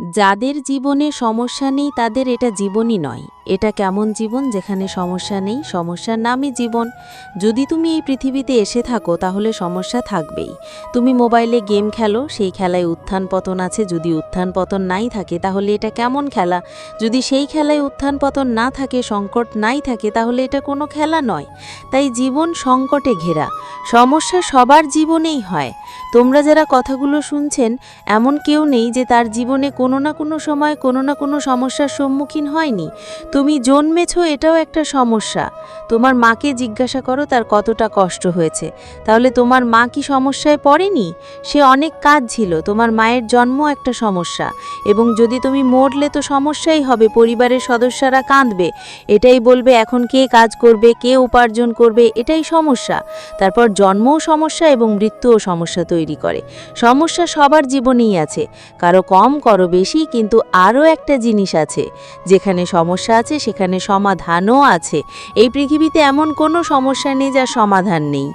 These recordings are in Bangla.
যাদের জীবনে সমস্যা নেই, তাদের এটা জীবনই নয়। এটা কেমন জীবন? যেখানে সমস্যা নেই, সমস্যার নামই জীবন। যদি তুমি এই পৃথিবীতে এসে থাকো, তাহলে সমস্যা থাকবেই। তুমি মোবাইলে গেম খেলো, সেই খেলায় উত্থান পতন আছে। যদি উত্থান পতন নাই থাকে, তাহলে এটা কেমন খেলা? যদি সেই খেলায় উত্থান পতন না থাকে, সংকট নাই থাকে, তাহলে এটা কোনো খেলা নয়। তাই জীবন সংকটে ঘেরা। সমস্যা সবার জীবনেই হয়। তোমরা যারা কথাগুলো শুনছেন, এমন কেউ নেই যে তার জীবনে কোনো না কোনো সময় কোনো না কোনো সমস্যার সম্মুখীন হয়নি। তুমি জন্মেছ এটাও একটা সমস্যা। তোমার মাকে জিজ্ঞাসা করো তার কতটা কষ্ট হয়েছে। তাহলে তোমার মা কি সমস্যায় পড়েনি? সে অনেক কাজ ছিল তোমার মায়ের জন্ম একটা সমস্যা। এবং যদি তুমি মরলে তো সমস্যাই হবে, পরিবারের সদস্যরা কাঁদবে। এটাই বলবে এখন কে কাজ করবে, কে উপার্জন করবে, এটাই সমস্যা। তারপর জন্মও সমস্যা এবং মৃত্যুও সমস্যা তৈরি করে। সমস্যা সবার জীবনেই আছে। কারও কম, করো বেশি, কিন্তু আরও একটা জিনিস আছে। যেখানে সমস্যা আছে, সেখানে সমাধানও আছে। এই পৃথিবীতে এমন কোনো সমস্যা নেই যার সমাধান নেই।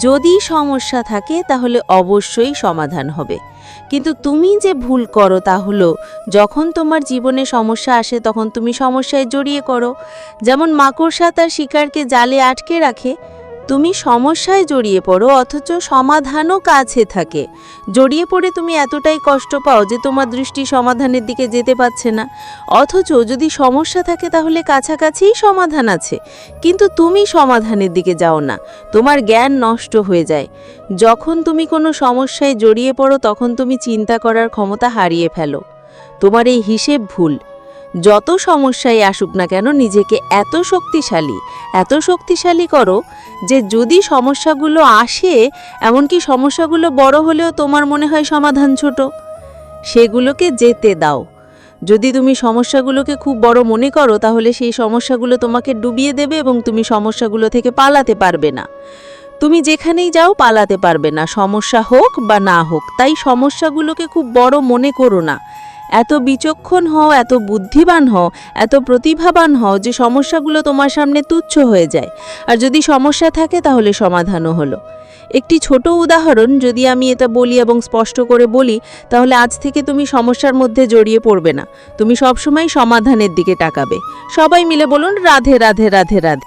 যদি সমস্যা থাকে, তাহলে অবশ্যই সমাধান হবে। কিন্তু তুমি যে ভুল করো তা হলো, যখন তোমার জীবনে সমস্যা আসে, তখন তুমি সমস্যায় জড়িয়ে করো। যেমন মাকড়সা তার শিকারকে জালে আটকে রাখে তুমি সমস্যায় জড়িয়ে পড়ো, অথচ সমাধানও কাছে থাকে। জড়িয়ে পড়ে তুমি এতটাই কষ্ট পাও যে তোমার দৃষ্টি সমাধানের দিকে যেতে পারছে না। অথচ যদি সমস্যা থাকে তাহলে কাছাকাছিই সমাধান আছে। কিন্তু তুমি সমাধানের দিকে যাও না, তোমার জ্ঞান নষ্ট হয়ে যায়। যখন তুমি কোনো সমস্যায় জড়িয়ে পড়ো, তখন তুমি চিন্তা করার ক্ষমতা হারিয়ে ফেলো। তোমার এই হিসেব ভুল। যত সমস্যায় আসুক না কেন নিজেকে এত শক্তিশালী এত শক্তিশালী করো যে যদি সমস্যাগুলো আসে, এমনকি সমস্যাগুলো বড় হলেও তোমার মনে হয় সমাধান ছোট, সেগুলোকে যেতে দাও। যদি তুমি সমস্যাগুলোকে খুব বড় মনে করো, তাহলে সেই সমস্যাগুলো তোমাকে ডুবিয়ে দেবে এবং তুমি সমস্যাগুলো থেকে পালাতে পারবে না। তুমি যেখানেই যাও, পালাতে পারবে না। সমস্যা হোক বা না হোক, তাই সমস্যাগুলোকে খুব বড় মনে করো না। এত বিচক্ষণ হও, এত বুদ্ধিমান হও, এত প্রতিভাবান হও যে সমস্যাগুলো তোমার সামনে তুচ্ছ হয়ে যায়। আর যদি সমস্যা থাকে তাহলে সমাধানও হলো। একটি ছোট উদাহরণ যদি আমি এটা বলি এবং স্পষ্ট করে বলি, তাহলে আজ থেকে তুমি সমস্যার মধ্যে জড়িয়ে পড়বে না। তুমি সবসময় সমাধানের দিকে তাকাবে। সবাই মিলে বলুন, রাধে রাধে রাধে রাধে।